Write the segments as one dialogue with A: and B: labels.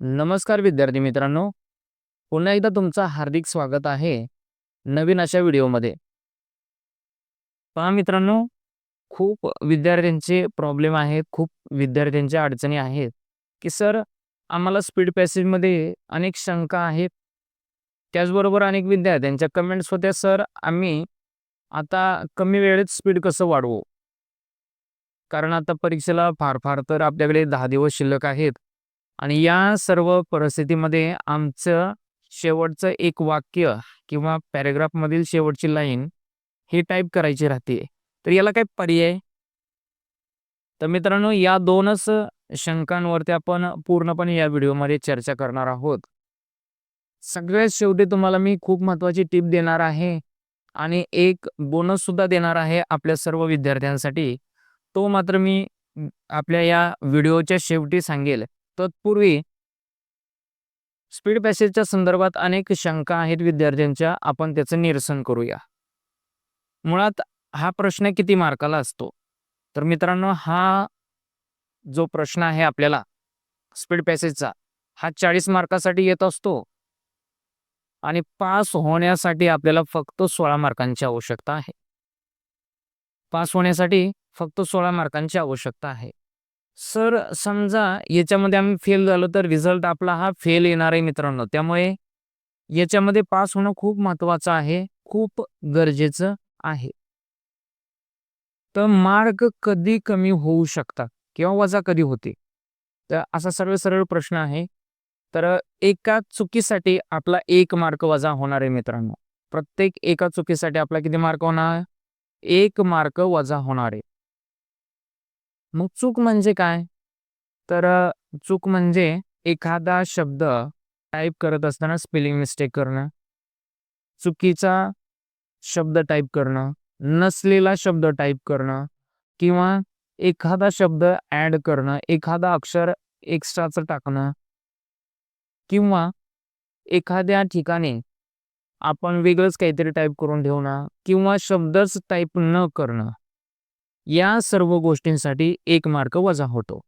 A: नमस्कार विद्यार्थी मित्रांनो. पुन्हा एकदा तुमचं हार्दिक स्वागत आहे नवीन अशा व्हिडिओमध्ये. पहा मित्रांनो खूप विद्यार्थ्यांचे प्रॉब्लेम आहेत खूप विद्यार्थ्यांच्या अडचणी आहेत. की सर आम्हाला स्पीड पॅसेजमध्ये अनेक शंका आहेत. त्याचबरोबर अनेक विद्यार्थ्यांच्या कमेंट्स होत्या सर आम्ही आता कमी वेळेत स्पीड कसं वाढवू? कारण आता परीक्षेला फार फार तर आपल्याकडे दहा दिवस शिल्लक आहेत. आणि या सर्व परिस्थितीमध्ये आमचं शेवटचं एक वाक्य किंवा पॅरेग्राफ मधील शेवटची लाईन ही टाईप करायची राहते. तर याला काय पर्याय? तर मित्रांनो या दोनच शंकांवरती आपण पूर्णपणे या व्हिडिओमध्ये चर्चा करणार आहोत. सगळ्यात शेवटी तुम्हाला मी खूप महत्वाची टिप देणार आहे आणि एक बोनस सुद्धा देणार आहे आपल्या सर्व विद्यार्थ्यांसाठी. तो मात्र मी आपल्या या व्हिडिओच्या शेवटी सांगेल. तत्पूर्वी स्पीड पॅसेजच्या संदर्भात अनेक शंका आहेत विद्यार्थ्यांच्या. आपण त्याचं निरसन करूया. मुळात हा प्रश्न किती मार्काला असतो? तर मित्रांनो हा जो प्रश्न आहे आपल्याला स्पीड पॅसेजचा हा चाळीस मार्कासाठी येत असतो. आणि पास होण्यासाठी आपल्याला फक्त सोळा मार्कांची आवश्यकता आहे. पास होण्यासाठी फक्त सोळा मार्कांची आवश्यकता आहे. सर समजा याच्यामध्ये आम्ही फेल झालो तर रिझल्ट आपला हा फेल येणार आहे मित्रांनो. त्यामुळे याच्यामध्ये पास होणं खूप महत्वाचं आहे खूप गरजेचं आहे. तर मार्क कधी कमी होऊ शकतात किंवा वजा कधी होते? तर असा सर्व सरळ प्रश्न आहे. तर एका चुकीसाठी आपला एक मार्क वजा होणार आहे मित्रांनो. प्रत्येक एका चुकीसाठी आपला किती मार्क होणार? एक मार्क वजा होणार आहे. मग चूक म्हणजे काय? तर चूक म्हणजे एखादा शब्द टाईप करत असताना स्पेलिंग मिस्टेक करणं. चुकीचा शब्द टाईप करणं नसलेला शब्द टाईप करणं किंवा एखादा शब्द ऍड करणं एखादा अक्षर एक्स्ट्राचं टाकणं किंवा एखाद्या ठिकाणी आपण वेगळंच काहीतरी टाईप करून ठेवणं किंवा शब्दच टाईप न करणं. या सर्व गोष्टींसाठी एक मार्क वजा होतो.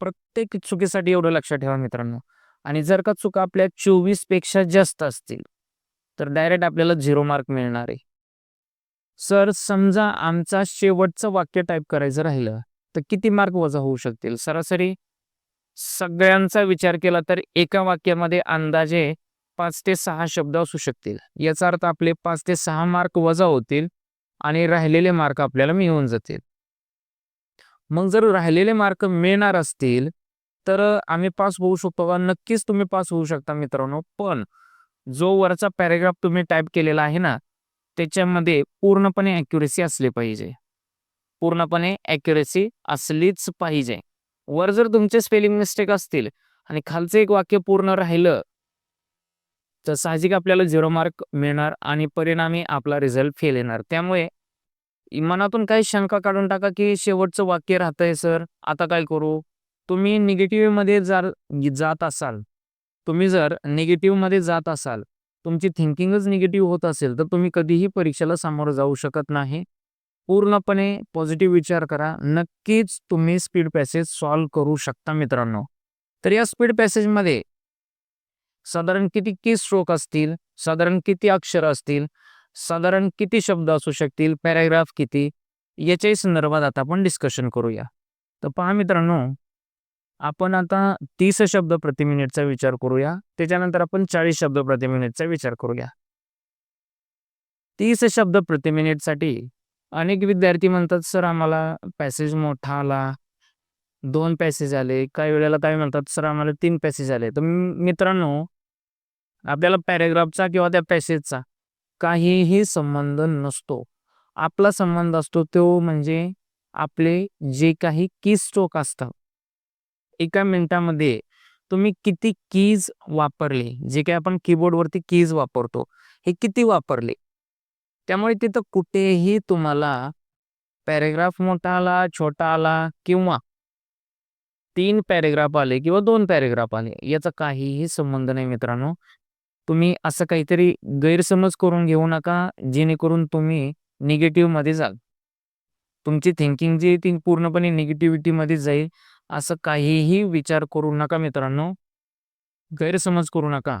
A: प्रत्येक चुकीसाठी एवढं लक्षात ठेवा मित्रांनो. आणि जर का चुका आपल्या चोवीसपेक्षा जास्त असतील तर डायरेक्ट आपल्याला झिरो मार्क मिळणार आहे. सर समजा आमचा शेवटचं वाक्य टाईप करायचं राहिलं तर किती मार्क वजा होऊ शकतील? सरासरी सगळ्यांचा विचार केला तर एका वाक्यामध्ये अंदाजे पाच ते सहा शब्द असू शकतील. याचा अर्थ आपले पाच ते सहा मार्क वजा होतील आणि राहिलेले मार्क आपल्याला मिळून जातील. मग जर राहिलेले मार्क मिळणार असतील तर आम्ही पास होऊ शकतो का? नक्कीच तुम्ही पास होऊ शकता मित्रांनो. पण जो वरचा पॅरेग्राफ तुम्ही टाईप केलेला आहे ना त्याच्यामध्ये पूर्णपणे ॲक्युरेसी असली पाहिजे. पूर्णपणे ॲक्युरेसी असलीच पाहिजे. वर जर तुमचे स्पेलिंग मिस्टेक असतील आणि खालचं एक वाक्य पूर्ण राहिलं तर साहजिक आपल्याला झिरो मार्क मिळणार आणि परिणामी आपला रिझल्ट फेल येणार. त्यामुळे मनातून काही शंका काढून टाका की शेवटचं वाक्य राहतंय सर आता काय करू? तुम्ही निगेटिव्हमध्ये जर जात असाल तुम्ही जर निगेटिव्हमध्ये जात असाल तुमची थिंकिंगच निगेटिव्ह होत असेल तर तुम्ही कधीही परीक्षेला सामोरं जाऊ शकत नाही. पूर्णपणे पॉझिटिव्ह विचार करा. नक्कीच तुम्ही स्पीड पॅसेज सॉल्व्ह करू शकता मित्रांनो. तर या स्पीड पॅसेजमध्ये साधारण किती की स्ट्रोक असतील साधारण किती अक्षर असतील साधारण किती शब्द असू शकतील पॅराग्राफ किती याच्याही संदर्भात आता आपण डिस्कशन करूया. तर पहा मित्रांनो आपण आता तीस शब्द प्रति मिनिटचा विचार करूया त्याच्यानंतर आपण चाळीस शब्द प्रति मिनिटचा विचार करूया. तीस शब्द प्रति मिनिटसाठी अनेक विद्यार्थी म्हणतात सर आम्हाला पॅसेज मोठा आला दोन पॅसेज आले काही वेळेला काय म्हणतात सर आम्हाला तीन पॅसेज आले. तर मित्रांनो आपल्याला पॅरेग्राफचा किंवा त्या पॅसेजचा काहीही संबंध नसतो. आपला संबंध असतो तो म्हणजे आपले जे काही की स्ट्रोक असतात. एका मिनिटामध्ये तुम्ही किती कीज वापरले? जे काही आपण कीबोर्डवरती कीज वापरतो हे किती वापरले? त्यामुळे तिथं कुठेही तुम्हाला पॅरेग्राफ मोठा आला छोटा आला किंवा तीन पॅरेग्राफ आले किंवा दोन पॅरेग्राफ आले याचा काहीही संबंध नाही मित्रांनो. तुम्ही असं काहीतरी गैरसमज करून घेऊ नका जेणेकरून तुम्ही निगेटिव्हमध्ये जाल. तुमची थिंकिंग जी ती पूर्णपणे निगेटिव्हिटी मध्ये जाईल असं काहीही विचार करू नका मित्रांनो. गैरसमज करू नका.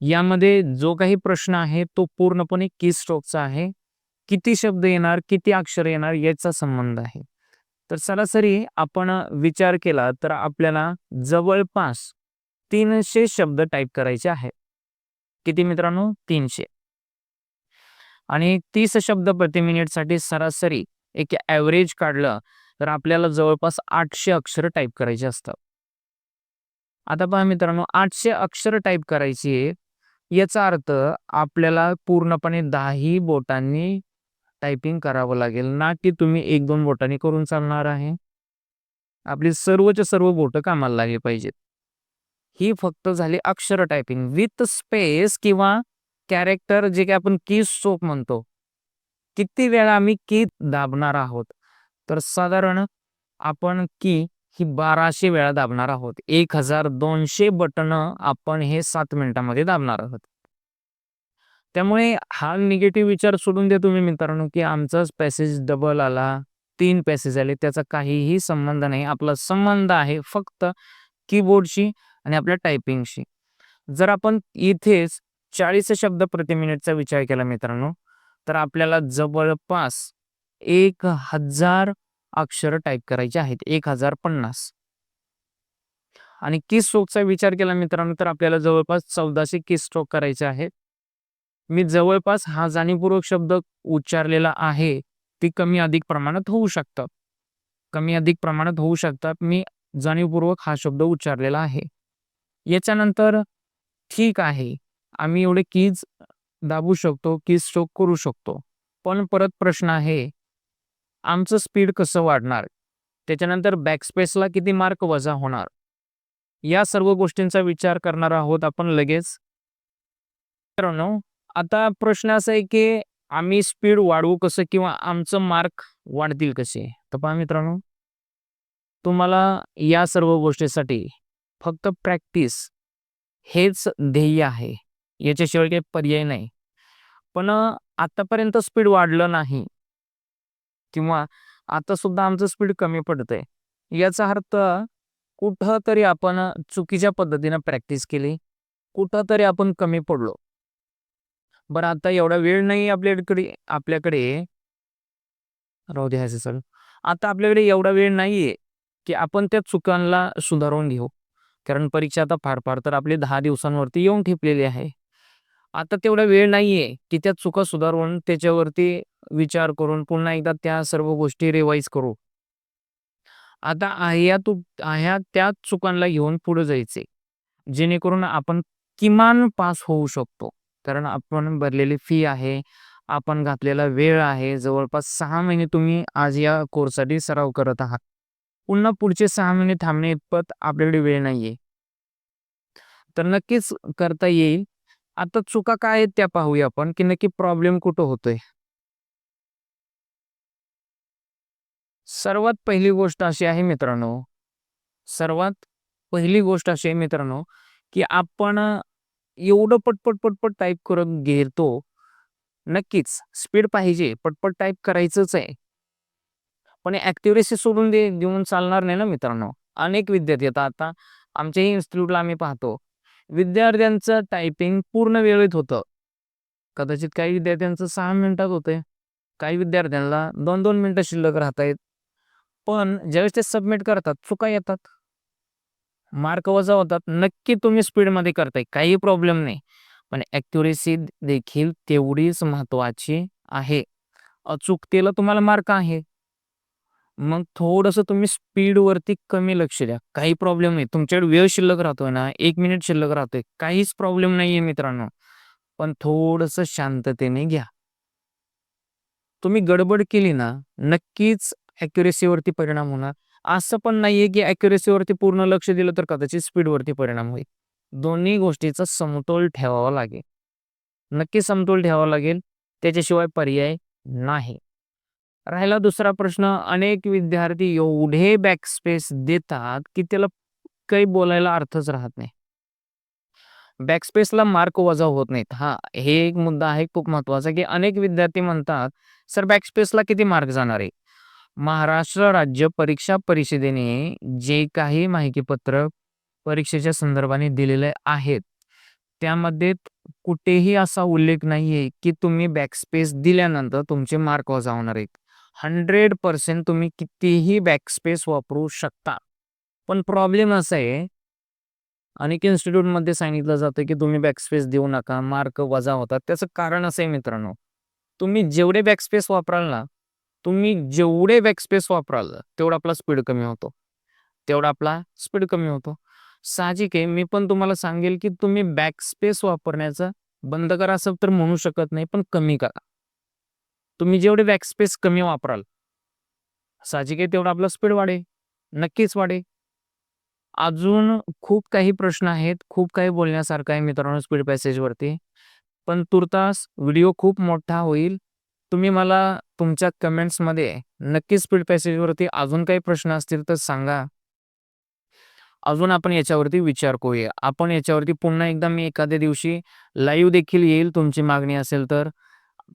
A: यामध्ये जो काही प्रश्न आहे तो पूर्णपणे की स्ट्रोकचा आहे. किती शब्द येणार किती अक्षर येणार याचा संबंध आहे. तर सरासरी आपण विचार केला तर आपल्याला जवळपास तीनशे शब्द टाईप करायचे आहेत. किती मित्रांनो? तीनशे. आणि तीस शब्द प्रति मिनिटसाठी सरासरी एक ॲव्हरेज काढलं तर आपल्याला जवळपास आठशे अक्षर टाईप करायचे असतात. आता पहा मित्रांनो आठशे अक्षर टाईप करायची याचा अर्थ आपल्याला पूर्णपणे दहाही बोटांनी टायपिंग करावं लागेल. ना की तुम्ही एक दोन बोटांनी करून चालणार आहे. आपली सर्वच्या सर्व बोटं कामाला लागली पाहिजेत. ही फक्त झाली अक्षर टायपिंग विथ स्पेस किंवा कॅरेक्टर जे काही आपण की सोप म्हणतो किती वेळा आम्ही की दाबणार आहोत? तर साधारण आपण की ही बाराशे वेळा दाबणार आहोत. एक हजार दोनशे बटन आपण हे सात मिनिटांमध्ये दाबणार आहोत. त्यामुळे हा निगेटिव्ह विचार सोडून द्या तुम्ही मित्रांनो की आमचाच पॅसेज डबल आला तीन पॅसेज आले त्याचा काहीही संबंध नाही. आपला संबंध आहे फक्त कीबोर्डशी आणि आपल्या टायपिंगशी जर आपण इथेच चाळीस शब्द प्रति मिनिटचा विचार केला मित्रांनो तर आपल्याला जवळपास एक हजार अक्षर टाईप करायचे आहेत. एक हजार पन्नास. आणि की स्ट्रोकचा विचार केला मित्रांनो तर आपल्याला जवळपास चौदाशे की स्ट्रोक करायचे आहेत. मी जवळपास हा जाणीवपूर्वक शब्द उच्चारलेला आहे ती कमी अधिक प्रमाणात होऊ शकतात. कमी अधिक प्रमाणात होऊ शकतात. मी जाणीवपूर्वक हा शब्द उच्चारलेला आहे. याच्यानंतर ठीक आहे. आम्ही एवढे कीज दाबू शकतो की स्ट्रोक करू शकतो. पण परत प्रश्न आहे आमचं स्पीड कसं वाढणार? त्याच्यानंतर बॅकस्पेसला किती मार्क वजा होणार? या सर्व गोष्टींचा विचार करणार आहोत आपण लगेच. मित्रांनो आता प्रश्न असा आहे की आम्ही स्पीड वाढवू कसं किंवा आमचं मार्क वाढतील कसे? तर पहा मित्रांनो तुम्हाला या सर्व गोष्टीसाठी फक्त प्रॅक्टिस हेच ध्येय आहे. याच्याशिवाय काही पर्याय नाही. पण आतापर्यंत स्पीड वाढलं नाही. किंवा आता सुद्धा आमचं स्पीड कमी पडतंय. याचा अर्थ कुठं तरी आपण चुकीच्या पद्धतीनं प्रॅक्टिस केली कुठं तरी आपण कमी पडलो. बरं आता एवढा वेळ नाही आपल्याकडे आपल्याकडे. राहू द्या सर आता आपल्याकडे एवढा वेळ नाहीये की आपण त्या चुकांना सुधारून घेऊ. कारण परीक्षा आता फार फार तर आपली दहा दिवसांवरती येऊन ठेपलेली आहे. आता तेवढा वेळ नाहीये की त्या चुका सुधारून त्याच्यावरती विचार करून पुन्हा एकदा त्या सर्व गोष्टी रिवाईज करू. आता ह्या तू ह्या त्या चुकांना घेऊन पुढे जायचे जेणेकरून आपण किमान पास होऊ शकतो. कारण आपण भरलेली फी आहे आपण घातलेला वेळ आहे जवळपास सहा महिने तुम्ही आज या कोर्ससाठी सराव करत आहात. पुन्हा पुढचे सहा महिने थांबणे इतपत आपल्याकडे वेळ नाहीये. तर नक्कीच करता येईल. आता चुका काय आहेत त्या पाहूया आपण की नक्की प्रॉब्लेम कुठं होतोय? सर्वात पहिली गोष्ट अशी आहे मित्रांनो सर्वात पहिली गोष्ट अशी आहे मित्रांनो की आपण एवढं पटपट पटपट टाईप करत घेतो नक्कीच स्पीड पाहिजे पटपट टाईप करायचंच आहे. पण ॲक्युरेसी सोडून दे देऊन चालणार नाही ना मित्रांनो. अनेक विद्यार्थी आता आता आमच्याही इन्स्टिट्यूटला आम्ही पाहतो. विद्यार्थ्यांचं टायपिंग पूर्ण वेळेत होतं. कदाचित काही विद्यार्थ्यांचं सहा मिनिटात होतंय. काही विद्यार्थ्यांना दोन दोन मिनिटं शिल्लक राहत आहेत पण ज्यावेळेस ते सबमिट करतात चुका येतात. मार्क वजा होतात. नक्की तुम्ही स्पीडमध्ये करताय. काही प्रॉब्लेम नाही. पण ॲक्युरेसी देखील तेवढीच महत्वाची आहे. अचूकतेला तुम्हाला मार्क आहे. मग थोडंसं तुम्ही स्पीडवरती कमी लक्ष द्या. काही प्रॉब्लेम नाही. तुमच्याकडे वेळ शिल्लक राहतोय ना एक मिनिट शिल्लक राहतोय. काहीच प्रॉब्लेम नाहीये मित्रांनो. पण थोडस शांततेने घ्या. तुम्ही गडबड केली ना नक्कीच ॲक्युरेसीवरती परिणाम होणार. असं पण नाहीये की ॲक्युरेसीवरती पूर्ण लक्ष दिलं तर कदाचित स्पीडवरती परिणाम होईल. दोन्ही गोष्टीचा समतोल ठेवावा लागेल. नक्की समतोल ठेवावा लागेल. त्याच्याशिवाय पर्याय नाही. राहिला दुसरा प्रश्न. अनेक विद्यार्थी एवढे बॅकस्पेस देतात की त्याला काही बोलायला अर्थच राहत नाही. बॅकस्पेसला मार्क वजा होत नाहीत. हा हे एक मुद्दा आहे खूप महत्त्वाचा की अनेक विद्यार्थी म्हणतात सर बॅकस्पेसला किती मार्क जाणार आहे? महाराष्ट्र राज्य परीक्षा परिषदेने जे काही माहितीपत्र परीक्षेच्या संदर्भाने दिलेले आहेत त्यामध्ये कुठेही असा उल्लेख नाहीये की तुम्ही बॅकस्पेस दिल्यानंतर तुमचे मार्क वजा होणार आहेत. हंड्रेड पर्सेंट तुम्ही कितीही बॅकस्पेस वापरू शकता. पण प्रॉब्लेम असा आहे अनेक इन्स्टिट्यूटमध्ये सांगितलं जातं की तुम्ही बॅकस्पेस देऊ नका मार्क वजा होतात. त्याचं कारण असं आहे मित्रांनो तुम्ही जेवढे बॅकस्पेस वापराल ना तुम्ही जेवढे बॅकस्पेस वापराल तेवढा आपला स्पीड कमी होतो. तेवढा आपला स्पीड कमी होतो. साहजिक आहे मी पण तुम्हाला सांगेल की तुम्ही बॅकस्पेस वापरण्याचं बंद करा असं तर म्हणू शकत नाही पण कमी करा. तुम्ही जेवढे बॅकस्पेस कमी वापराल साहजिक आहे तेवढा आपला स्पीड वाढेल नक्कीच वाढेल. अजून खूप काही प्रश्न आहेत खूप काही बोलण्यासारखं आहे मित्रांनो स्पीड पॅसेजवरती पण तुर्तास व्हिडिओ खूप मोठा होईल. तुम्ही मला तुमच्या कमेंट्समध्ये नक्की स्पीड पॅसेजवरती अजून काही प्रश्न असतील तर सांगा. अजून आपण याच्यावरती विचार करूया. आपण याच्यावरती पुन्हा एकदा मी एखाद्या दिवशी लाईव्ह देखील येईल तुमची मागणी असेल तर.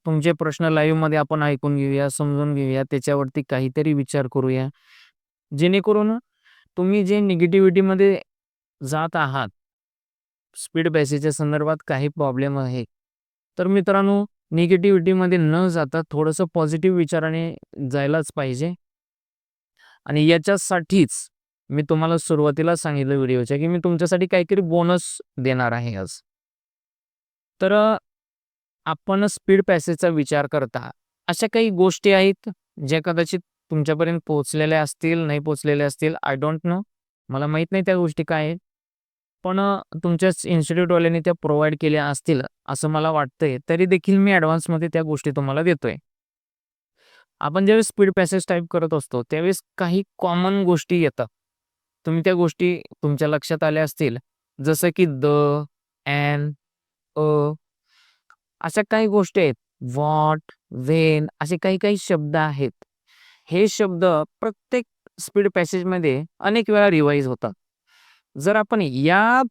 A: तुमचे प्रश्न लाईव्हमध्ये आपण ऐकून घेऊया समजून घेऊया त्याच्यावरती काहीतरी विचार करूया. जेणेकरून तुम्ही जे निगेटिव्हिटी मध्ये जात आहात स्पीड पॅसेजच्या संदर्भात काही प्रॉब्लेम आहे. तर मित्रांनो निगेटिव्हिटीमध्ये न जाता थोडंसं पॉझिटिव्ह विचाराने जायलाच पाहिजे. आणि याच्यासाठीच मी तुम्हाला सुरुवातीला सांगितलं व्हिडिओच्या की मी तुमच्यासाठी काहीतरी बोनस देणार आहे आज. तर आपण स्पीड पॅसेजचा विचार करता. अशा काही गोष्टी आहेत ज्या कदाचित तुमच्यापर्यंत पोहोचलेल्या असतील नाही पोहोचलेल्या असतील आय डोंट नो मला माहीत नाही त्या गोष्टी काय आहेत. पण तुमच्याच इन्स्टिट्यूटवाल्यांनी त्या प्रोव्हाइड केल्या असतील असं मला वाटतंय. तरी देखील मी ॲडव्हान्समध्ये त्या गोष्टी तुम्हाला देतोय. आपण ज्यावेळेस स्पीड पॅसेज टाईप करत असतो त्यावेळेस काही कॉमन गोष्टी येतात. तुम्ही त्या गोष्टी तुमच्या लक्षात आल्या असतील. जसं की द एन अ अशा काही गोष्टी आहेत. वॉट वेन असे काही काही शब्द आहेत. हे शब्द प्रत्येक स्पीड पॅसेजमध्ये अनेक वेळा रिवाईज होतात. जर आपण या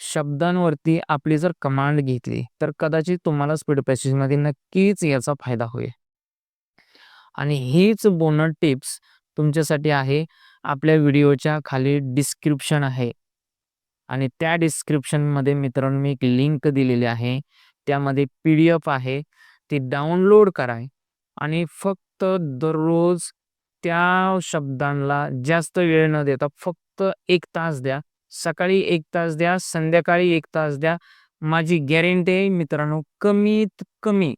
A: शब्दांवरती आपली जर कमांड घेतली तर कदाचित तुम्हाला स्पीड पॅसेजमध्ये नक्कीच याचा फायदा होईल. आणि हीच बोनस टिप्स तुमच्यासाठी आहे. आपल्या व्हिडिओच्या खाली डिस्क्रिप्शन आहे. आणि त्या डिस्क्रिप्शनमध्ये मित्रांनो मी एक लिंक दिलेली आहे. त्यामध्ये पी डी एफ आहे ती डाउनलोड कराय आणि फक्त दररोज त्या शब्दांना जास्त वेळ न देता फक्त एक तास द्या. सकाळी एक तास द्या संध्याकाळी एक तास द्या. माझी गॅरंटी आहे मित्रांनो कमीत कमी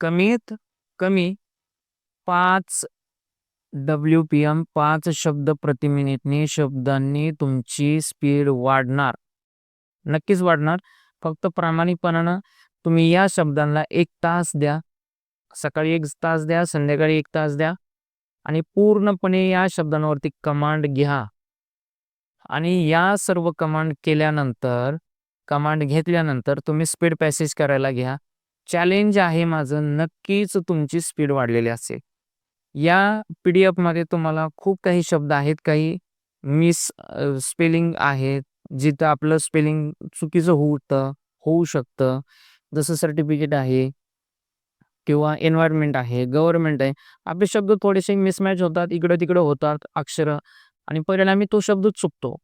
A: कमीत कमी पाच डब्ल्यू पी एम पाच शब्द प्रति मिनिटनी शब्दांनी तुमची स्पीड वाढणार. नक्कीच वाढणार. फक्त प्रामाणिकपणानं तुम्ही या शब्दांना एक तास द्या. सकाळी एक तास द्या संध्याकाळी एक तास द्या आणि पूर्णपणे या शब्दांवरती कमांड घ्या. आणि या सर्व कमांड केल्यानंतर कमांड घेतल्यानंतर तुम्ही स्पीड पॅसेज करायला घ्या. चॅलेंज आहे माझं नक्कीच तुमची स्पीड वाढलेली असेल. या पी डी एफमध्ये तुम्हाला खूप काही शब्द आहेत काही मिस स्पेलिंग आहेत. जिथं आपलं स्पेलिंग चुकीचं होतं होऊ शकतं. जसं सर्टिफिकेट आहे किंवा एन्व्हायरमेंट आहे गव्हर्नमेंट आहे आपले शब्द थोडेसे मिसमॅच होतात इकडं तिकडं होतात अक्षर आणि परिणामी तो शब्द चुकतो.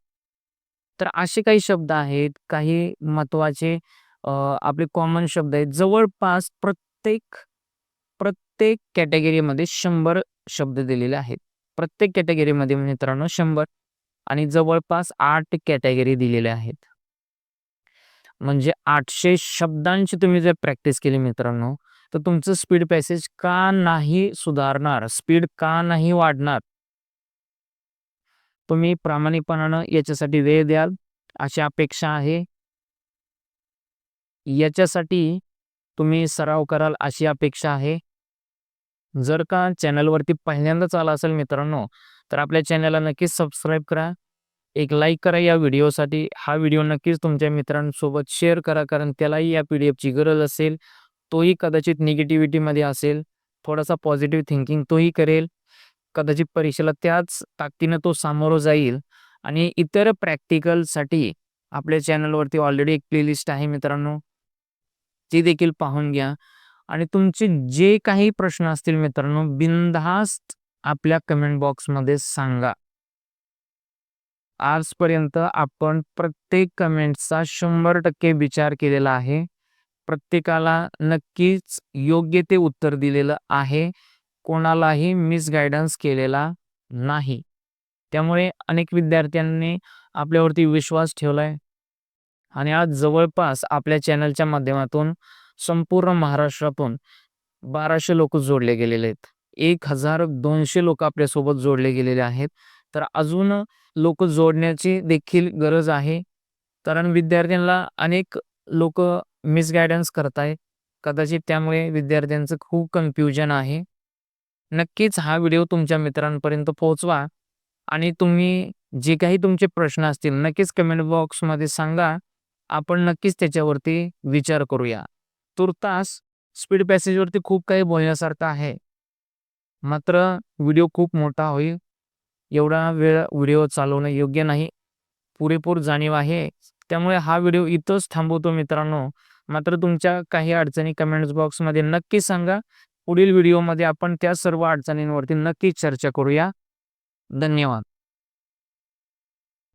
A: तर असे काही शब्द आहेत काही महत्त्वाचे आपले कॉमन शब्द आहेत. जवळपास प्रत्येक प्रत्येक कॅटेगरीमध्ये शंभर शब्द दिलेले आहेत. प्रत्येक कॅटेगरीमध्ये मित्रांनो शंभर. आणि जवळपास आठ कॅटेगरी दिलेल्या आहेत. म्हणजे आठशे शब्दांची तुम्ही जर प्रॅक्टिस केली मित्रांनो तर तुमचं स्पीड पॅसेज का नाही सुधारणार? स्पीड का नाही वाढणार? तुम्ही प्रामाणिकपणानं याच्यासाठी वेळ द्याल अशी अपेक्षा आहे. याच्यासाठी तुम्ही सराव कराल अशी अपेक्षा आहे. जर का चॅनलवरती पहिल्यांदाच आला असेल मित्रांनो तर आपल्या चॅनलला नक्कीच सबस्क्राईब करा. एक लाईक करा या व्हिडिओसाठी हा व्हिडिओ नक्कीच तुमच्या मित्रांसोबत शेअर करा कारण त्यालाही या पी डी एफची गरज असेल. तोही कदाचित निगेटिव्हिटीमध्ये असेल. थोडासा पॉझिटिव्ह थिंकिंग तोही करेल. कदाचित परीक्षेला त्याच ताकदीनं तो सामोरं जाईल. आणि इतर प्रॅक्टिकलसाठी आपल्या चॅनलवरती ऑलरेडी एक प्लेलिस्ट आहे मित्रांनो. ती देखील पाहून घ्या. आणि तुमचे जे काही प्रश्न असतील मित्रांनो बिनधास्त आपल्या कमेंट बॉक्समध्ये सांगा. आजपर्यंत आपण प्रत्येक कमेंटचा शंभर टक्के विचार केलेला आहे. प्रत्येकाला नक्कीच योग्य ते उत्तर दिलेलं आहे. कोणालाही मिसगायडन्स केलेला नाही. त्यामुळे अनेक विद्यार्थ्यांनी आपल्यावरती विश्वास ठेवलाय. आणि आज जवळपास आपल्या चॅनलच्या माध्यमातून संपूर्ण महाराष्ट्रातून बाराशे लोक जोडले गेलेले आहेत. एक हजार दोनशे लोक आपल्यासोबत जोडले गेलेले आहेत. तर अजून लोक जोडण्याची देखील गरज आहे. कारण विद्यार्थ्यांना अनेक लोक मिसगायडन्स करतायत. कदाचित त्यामुळे विद्यार्थ्यांचं खूप कन्फ्युजन आहे. नक्कीच हा व्हिडिओ तुमच्या मित्रांपर्यंत पोहोचवा. आणि तुम्ही जे काही तुमचे प्रश्न असतील नक्कीच कमेंट बॉक्समध्ये सांगा. आपण नक्कीच त्याच्यावरती विचार करूया. तुर्तास स्पीड पॅसेजवरती खूप काही बोलण्यासारखं आहे. मात्र व्हिडिओ खूप मोठा होईल. एवढा वेळ व्हिडिओ चालवणं योग्य नाही. पुरेपूर जाणीव आहे. त्यामुळे हा व्हिडिओ इथंच थांबवतो मित्रांनो. मात्र तुमच्या काही अडचणी कमेंट्स बॉक्समध्ये नक्की सांगा. पुढील व्हिडिओमध्ये आपण त्या सर्व अडचणींवरती नक्कीच चर्चा करूया. धन्यवाद.